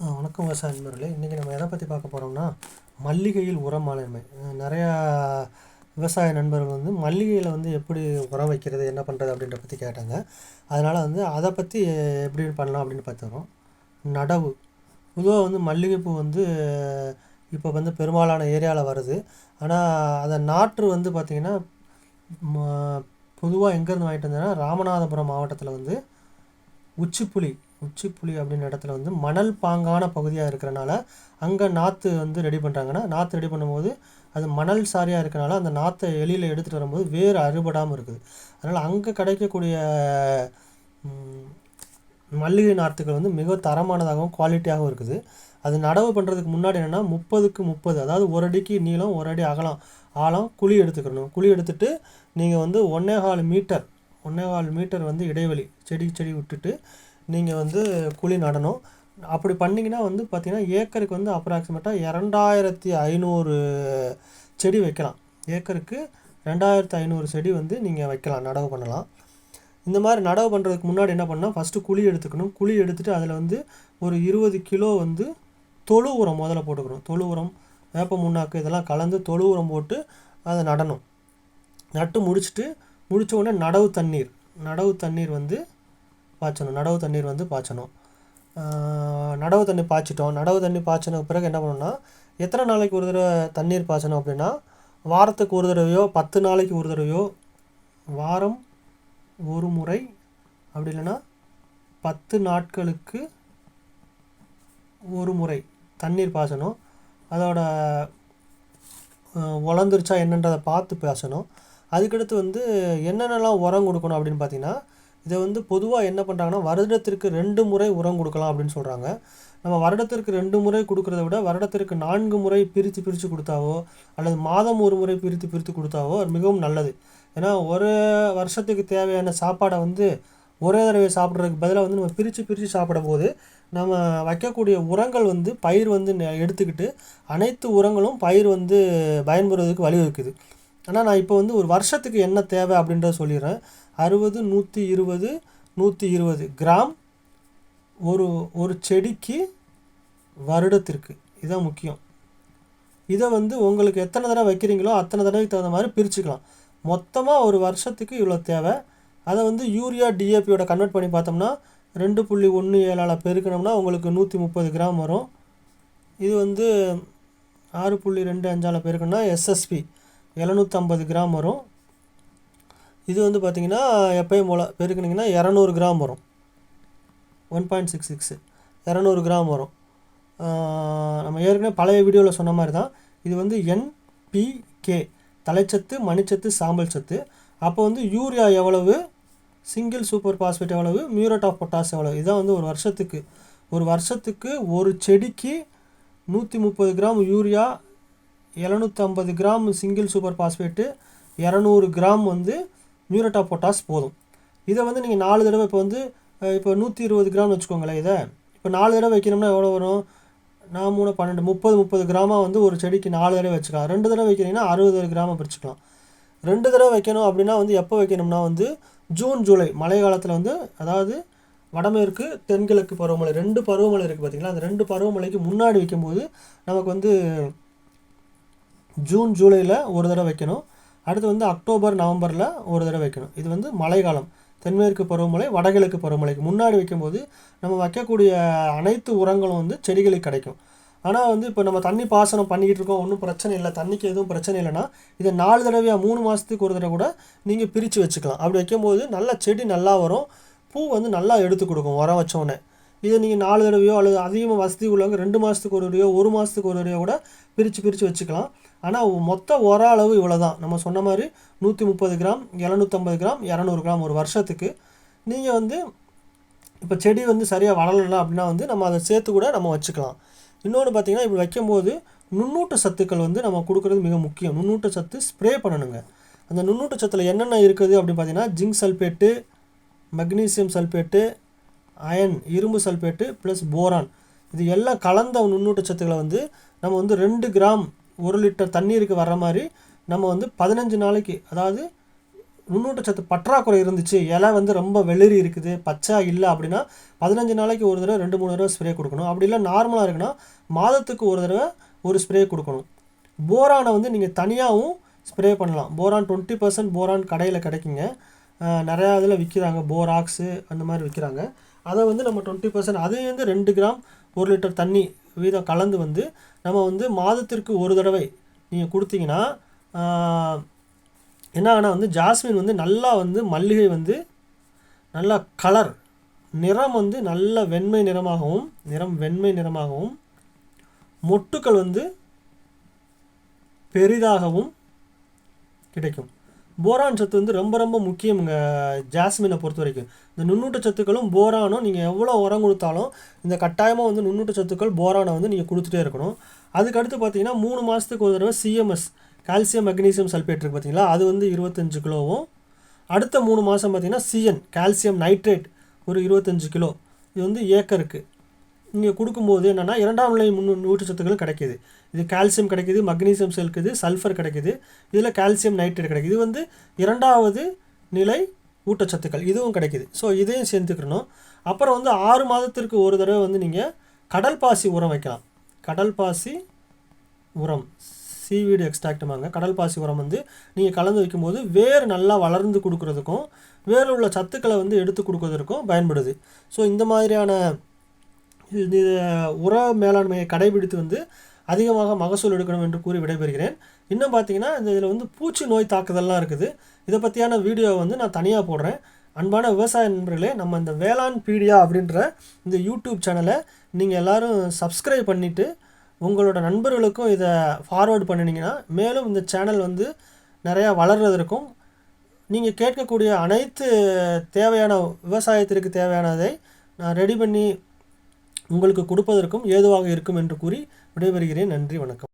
வணக்கம் விவசாய நண்பர்களே இன்றைக்கி நம்ம எதை பற்றி பார்க்க போகிறோம்னா மல்லிகையில் உரம் மேலாண்மை நிறையா விவசாய நண்பர்கள் வந்து மல்லிகையில் வந்து எப்படி உரம் வைக்கிறது என்ன பண்ணுறது அப்படின்ற பற்றி கேட்டாங்க. அதனால் வந்து அதை பற்றி எப்படி பண்ணலாம் அப்படின்னு பார்த்துக்கிறோம் நடவு. பொதுவாக வந்து மல்லிகைப்பூ வந்து இப்போ வந்து பெரும்பாலான ஏரியாவில் வருது. ஆனால் அதை நாற்று வந்து பார்த்திங்கன்னா பொதுவாக எங்கேருந்து வாங்கிட்டு வந்தேன்னா ராமநாதபுரம் மாவட்டத்தில் வந்து உச்சிப்புலி உச்சிப்புலி அப்படின்ற இடத்துல வந்து மணல் பாங்கான பகுதியாக இருக்கிறனால அங்கே நாற்று வந்து ரெடி பண்ணுறாங்கன்னா நாற்று ரெடி பண்ணும்போது அது மணல் சாரியாக இருக்கனால அந்த நாற்றை எலியில் எடுத்துகிட்டு வரும்போது வேறு அறுபடாமல் இருக்குது. அதனால் அங்கே கிடைக்கக்கூடிய மல்லிகை நாற்றுகள் வந்து மிக தரமானதாகவும் குவாலிட்டியாகவும் இருக்குது. அது நடவு பண்ணுறதுக்கு முன்னாடி என்னென்னா முப்பதுக்கு முப்பது அதாவது ஒரு அடிக்கு நீளம் ஒரு அடி அகலம் ஆழம் குழி எடுத்துக்கணும். குழி எடுத்துட்டு நீங்கள் வந்து ஒன்றே கால் மீட்டர் ஒன்றே கால் மீட்டர் வந்து இடைவெளி செடி செடி விட்டுட்டு நீங்கள் வந்து குழி நடணும். அப்படி பண்ணிங்கன்னா வந்து பார்த்திங்கன்னா ஏக்கருக்கு வந்து அப்ராக்சிமேட்டாக இரண்டாயிரத்தி ஐநூறு செடி வைக்கலாம். ஏக்கருக்கு ரெண்டாயிரத்து ஐநூறு செடி வந்து நீங்கள் வைக்கலாம் நடவு பண்ணலாம். இந்த மாதிரி நடவு பண்ணுறதுக்கு முன்னாடி என்ன பண்ணால் ஃபஸ்ட்டு குழி எடுத்துக்கணும். குழி எடுத்துகிட்டு அதில் வந்து ஒரு இருபது கிலோ வந்து தொழு உரம் முதல்ல போட்டுக்கணும். தொழு உரம் வேப்ப முன்னாக்கு இதெல்லாம் கலந்து தொழு உரம் போட்டு அதை நடணும். நட்டு முடிச்சுட்டு முடித்த உடனே நடவு தண்ணீர். நடவு தண்ணீர் வந்து பாய்ச்சணும். நடவு தண்ணீர் வந்து பாய்ச்சணும். நடவு தண்ணி பாய்ச்சிட்டோம். நடவு தண்ணி பாய்ச்சின பிறகு என்ன பண்ணணும்னா எத்தனை நாளைக்கு ஒரு தடவை தண்ணீர் பாய்ச்சணும் அப்படின்னா வாரத்துக்கு ஒரு தடவையோ பத்து நாளைக்கு ஒரு தடவையோ வாரம் ஒரு முறை அப்படி இல்லைன்னா பத்து நாட்களுக்கு ஒரு முறை தண்ணீர் பாய்ச்சணும். அதோட அஹ், என்னன்றதை பார்த்து பாய்ச்சணும். அதுக்கடுத்து வந்து என்னென்னலாம் உரம் கொடுக்கணும் அப்படின்னு பார்த்தீங்கன்னா இதை வந்து பொதுவாக என்ன பண்ணுறாங்கன்னா வருடத்திற்கு ரெண்டு முறை உரம் கொடுக்கலாம் அப்படின்னு சொல்கிறாங்க நம்ம வருடத்திற்கு ரெண்டு முறை கொடுக்குறத விட வருடத்திற்கு நான்கு முறை பிரித்து பிரித்து கொடுத்தாவோ அல்லது மாதம் ஒரு முறை பிரித்து பிரித்து கொடுத்தாவோ அது மிகவும் நல்லது. ஏன்னா ஒரு வருஷத்துக்கு தேவையான சாப்பாடை வந்து ஒரே தடவை சாப்பிட்றதுக்கு பதிலாக வந்து நம்ம பிரித்து பிரித்து சாப்பிடும் போது நம்ம வைக்கக்கூடிய உரங்கள் வந்து பயிர் வந்து நெ- எடுத்துக்கிட்டு அனைத்து உரங்களும் பயிர் வந்து பயன்படுறதுக்கு வழிவகுக்குது. ஆனால் நான் இப்போ வந்து ஒரு வருஷத்துக்கு என்ன தேவை அப்படின்றத சொல்லிடுறேன். அறுபது நூற்றி இருபது நூற்றி இருபது கிராம் ஒரு ஒரு செடிக்கு வருடத்திற்கு. இதுதான் முக்கியம். இதை வந்து உங்களுக்கு எத்தனை தடவை வைக்கிறீங்களோ அத்தனை தடவைக்கு தகுந்த மாதிரி பிரிச்சுக்கலாம். மொத்தமாக ஒரு வருஷத்துக்கு இவ்வளோ தேவை. அதை வந்து யூரியா டிஏபியோட கன்வெர்ட் பண்ணி பார்த்தோம்னா ரெண்டு புள்ளி ஒன்று ஏழால் பெருக்கணும்னா உங்களுக்கு நூற்றி முப்பது கிராம் வரும். இது வந்து ஆறு புள்ளி ரெண்டு அஞ்சால் பெருக்கணும்னா எஸ்எஸ்பி எழுநூற்றம்பது கிராம் வரும். இது வந்து பார்த்திங்கன்னா எப்பயும் போல் பெருக்குனிங்கன்னா இரநூறு கிராம் வரும். ஒன் பாயிண்ட் சிக்ஸ் சிக்ஸு இரநூறு கிராம் வரும். நம்ம ஏற்கனவே பழைய வீடியோவில் சொன்ன மாதிரி தான் இது வந்து என்பிகே தலைச்சத்து மணிச்சத்து சாம்பல் சத்து. அப்போ வந்து யூரியா எவ்வளவு? சிங்கிள் சூப்பர் பாஸ்பேட் எவ்வளவு? மியூரேட் ஆஃப் பொட்டாஸ் எவ்வளவு? இதான் வந்து ஒரு வருஷத்துக்கு. ஒரு வருஷத்துக்கு ஒரு செடிக்கு நூற்றி முப்பது கிராம் யூரியா எழுநூற்றம்பது கிராம் சிங்கிள் சூப்பர் பாஸ்பேட்டு இரநூறு கிராம் வந்து மியூரட்டா ஆஃப் பொட்டாஸ் போதும். இதை வந்து நீங்கள் நாலு தடவை இப்போ வந்து இப்போ நூற்றி இருபது கிராம் வச்சுக்கோங்களேன் இதை. இப்போ நாலு தடவை வைக்கணும்னா எவ்வளோ வரும்? நான் மூணு பன்னெண்டு முப்பது முப்பது கிராமாக வந்து ஒரு செடிக்கு நாலு தடவை வச்சுக்கலாம். ரெண்டு தடவை வைக்கிறீங்கன்னா அறுபது கிராமம் பிரிச்சுக்கலாம். ரெண்டு தடவை வைக்கணும் அப்படின்னா வந்து எப்போ வைக்கணும்னா வந்து ஜூன் ஜூலை மழை காலத்தில் வந்து அதாவது வடமேற்கு தென்கிழக்கு பருவமழை ரெண்டு பருவமழை இருக்குது பார்த்தீங்களா அந்த ரெண்டு பருவமழைக்கு முன்னாடி வைக்கும்போது நமக்கு வந்து ஜூன் ஜூலையில் ஒரு தடவை வைக்கணும். அடுத்து வந்து அக்டோபர் நவம்பரில் ஒரு தடவை வைக்கணும். இது வந்து மழைக்காலம். தென்மேற்கு பருவமழை வடகிழக்கு பருவமழைக்கு முன்னாடி வைக்கும்போது நம்ம வைக்கக்கூடிய அனைத்து உரங்களும் வந்து செடிகளுக்கு கிடைக்கும். ஆனால் வந்து இப்போ நம்ம தண்ணி பாசனம் பண்ணிக்கிட்டு இருக்கோம் ஒன்றும் பிரச்சனை இல்லை. தண்ணிக்கு எதுவும் பிரச்சனை இல்லைன்னா இதை நாலு தடவையாக மூணு மாதத்துக்கு ஒரு தடவை கூட நீங்கள் பிரித்து வச்சுக்கலாம். அப்படி வைக்கும்போது நல்ல செடி நல்லா வரும். பூ வந்து நல்லா எடுத்து கொடுக்கும் உரம் வச்சோடனே இதை நீங்கள் நாலு தடவையோ அல்லது அதிகமாக வசதி உள்ளவங்க ரெண்டு மாதத்துக்கு ஒரு தடவையோ ஒரு மாதத்துக்கு ஒரு தடவையோ கூட பிரித்து பிரித்து வச்சுக்கலாம். ஆனால் மொத்த ஓரளவு இவ்வளோ தான் நம்ம சொன்ன மாதிரி நூற்றி முப்பது கிராம் எழுநூற்றம்பது கிராம் இரநூறு கிராம் ஒரு வருஷத்துக்கு. நீங்கள் வந்து இப்போ செடி வந்து சரியாக வளரலாம் அப்படின்னா வந்து நம்ம அதை சேர்த்து கூட நம்ம வச்சுக்கலாம். இன்னொன்று பார்த்தீங்கன்னா இப்படி வைக்கும்போது நுண்ணூட்ட சத்துக்கள் வந்து நம்ம கொடுக்குறது மிக முக்கியம். நுண்ணூட்ட சத்து ஸ்ப்ரே பண்ணணுங்க. அந்த நுண்ணூட்ட சத்தில் என்னென்ன இருக்குது அப்படின்னு பார்த்தீங்கன்னா zinc sulphate magnesium sulphate iron இரும்பு சல்பேட்டு ப்ளஸ் போரான் இது எல்லாம் கலந்த நுண்ணூட்ட சத்துக்களை வந்து நம்ம வந்து ரெண்டு கிராம் ஒரு லிட்டர் தண்ணீருக்கு வர்ற மாதிரி நம்ம வந்து பதினஞ்சு நாளைக்கு அதாவது நுண்ணூட்டச்சத்து பற்றாக்குறை இருந்துச்சு இலை வந்து ரொம்ப வெளிரி இருக்குது பச்சை இல்லை அப்படின்னா பதினஞ்சு நாளைக்கு ஒரு தடவை ரெண்டு மூணு தடவை ஸ்ப்ரே கொடுக்கணும். அப்படி இல்லை நார்மலாக இருக்குன்னா மாதத்துக்கு ஒரு தடவை ஒரு ஸ்ப்ரே கொடுக்கணும். போரானை வந்து நீங்கள் தனியாகவும் ஸ்ப்ரே பண்ணலாம். போரான் டுவெண்ட்டி பர்சன்ட் போரான் கடையில் கிடைக்குங்க. நிறையா இதில் விற்கிறாங்க. போராக்ஸு அந்த மாதிரி விற்கிறாங்க. அதை வந்து நம்ம டுவெண்ட்டி பர்சன்ட் அது வந்து ரெண்டு கிராம் ஒரு லிட்டர் தண்ணி வீதம் கலந்து வந்து நம்ம வந்து மாதத்திற்கு ஒரு தடவை நீங்கள் கொடுத்தீங்கன்னா என்ன ஆகுனா வந்து ஜாஸ்மின் வந்து நல்லா வந்து மல்லிகை வந்து நல்லா கலர் நிறம் வந்து நல்ல வெண்மை நிறமாகவும் நிறம் வெண்மை நிறமாகவும் மொட்டுக்கள் வந்து பெரிதாகவும் கிடைக்கும். போரான் சத்து வந்து ரொம்ப ரொம்ப முக்கியம்ங்க. ஜாஸ்மினை பொறுத்த வரைக்கும் இந்த நுண்ணூட்ட சத்துக்களும் போரானும். நீங்கள் எவ்வளோ உரம் கொடுத்தாலும் இந்த கட்டாயமாக வந்து நுண்ணூட்ட சத்துக்கள் போரானை வந்து நீங்கள் கொடுத்துட்டே இருக்கணும். அதுக்கடுத்து பார்த்தீங்கன்னா மூணு மாதத்துக்கு ஒரு தடவை சிஎம்எஸ் கால்சியம் மெக்னீசியம் சல்ஃபேட் இருக்குது பார்த்தீங்களா அது வந்து இருபத்தஞ்சு கிலோவும். அடுத்த மூணு மாதம் பார்த்தீங்கன்னா சிஎன் கால்சியம் நைட்ரேட் ஒரு இருபத்தஞ்சு கிலோ. இது வந்து ஏக்கருக்கு. நீங்கள் கொடுக்கும்போது என்னென்னா இரண்டாம் நிலை முன் ஊட்டச்சத்துக்கள் கிடைக்கிது. இது கால்சியம் கிடைக்கிது மக்னீசியம் இருக்குது சல்ஃபர் கிடைக்கிது. இதில் கால்சியம் நைட்ரேட் கிடைக்குது. இது வந்து இரண்டாவது நிலை ஊட்டச்சத்துக்கள் இதுவும் கிடைக்கிது. ஸோ இதையும் சேர்த்துக்கணும். அப்புறம் வந்து ஆறு மாதத்திற்கு ஒரு தடவை வந்து நீங்கள் கடல் பாசி உரம் வைக்கலாம். கடல் பாசி உரம் சீவீடு எக்ஸ்ட்ராக்டுமாங்க கடல் பாசி உரம் வந்து நீங்கள் கலந்து வைக்கும்போது வேர் நல்லா வளர்ந்து கொடுக்குறதுக்கும் வேரில் உள்ள சத்துக்களை வந்து எடுத்து கொடுக்குறதுக்கும் பயன்படுது. ஸோ இந்த மாதிரியான இது உர மேலாண்மையை கடைபிடித்து வந்து அதிகமாக மகசூல் எடுக்கணும் என்று கூறி விடைபெறுகிறேன். இன்னும் பார்த்தீங்கன்னா இந்த இதில் வந்து பூச்சி நோய் தாக்குதல்லாம் இருக்குது. இதை பற்றியான வீடியோ வந்து நான் தனியாக போடுறேன். அன்பான விவசாய நண்பர்களே நம்ம இந்த வேளாண் பீடியா அப்படின்ற இந்த யூடியூப் சேனலை நீங்கள் எல்லோரும் சப்ஸ்கிரைப் பண்ணிவிட்டு உங்களோட நண்பர்களுக்கும் இதை ஃபார்வேர்டு பண்ணினீங்கன்னா மேலும் இந்த சேனல் வந்து நிறையா வளர்கிறதற்கும் நீங்கள் கேட்கக்கூடிய அனைத்து தேவையான விவசாயத்திற்கு தேவையானதை நான் ரெடி பண்ணி உங்களுக்கு கொடுப்பதற்கும் ஏதுவாக இருக்கும் என்று கூறி விடைபெறுகிறேன். நன்றி வணக்கம்.